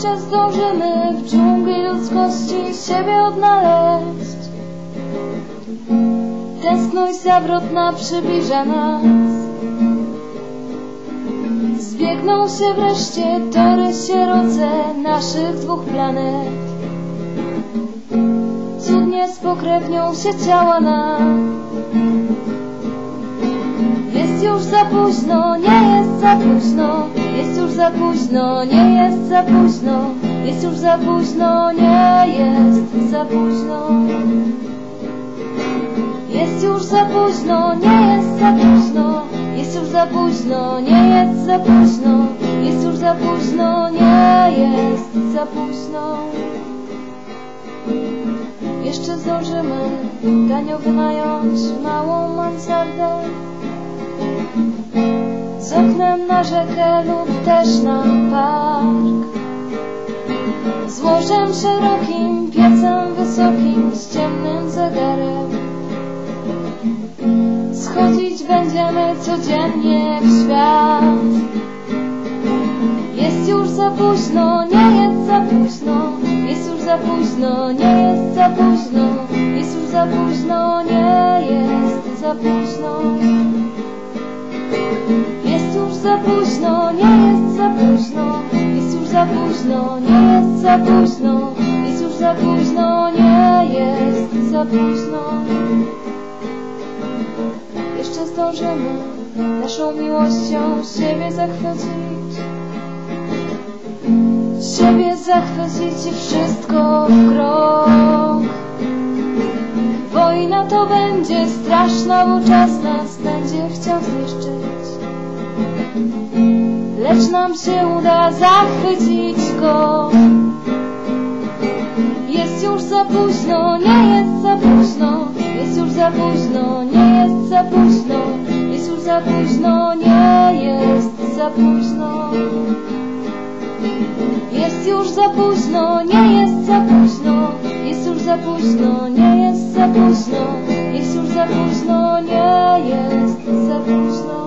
Jeszcze zdążymy w dżungli ludzkości siebie odnaleźć. Tęskność zawrotna przybliża nas. Zbiegną się wreszcie tory sieroce naszych dwóch planet. Cudnie spokrewnią się ciała nam. Jest już za późno, nie jest za późno, nie jest za późno, jest już za późno, nie jest za późno. Jest już za późno, nie jest za późno, jest już za późno, nie jest za późno, jest już za późno, nie jest za późno. Jeszcze zdążymy tanio wynająć małą mansardę z oknem na rzekę lub też na park. Z łożem szerokim, piecem wysokim, z ciemnym zegarem. Schodzić będziemy codziennie w świat. Jest już za późno, nie jest za późno, jest już za późno, nie jest za późno, jest już za późno, nie jest za późno. Za późno, nie jest za późno, jest już za późno, nie jest za późno, jest już za późno, nie jest za późno. Jeszcze zdążymy naszą miłością siebie zachwycić. Siebie zachwycić i wszystko w krok. Wojna to będzie straszna, bo czas nas będzie chciał zniszczyć. Lecz nam się uda zachwycić go. Jest już za późno, nie jest za późno, jest już za późno, nie jest za późno, jest już za późno, nie jest za późno. Jest już za późno, nie jest za późno, jest już za późno, nie jest za późno, jest już za późno, nie jest za późno.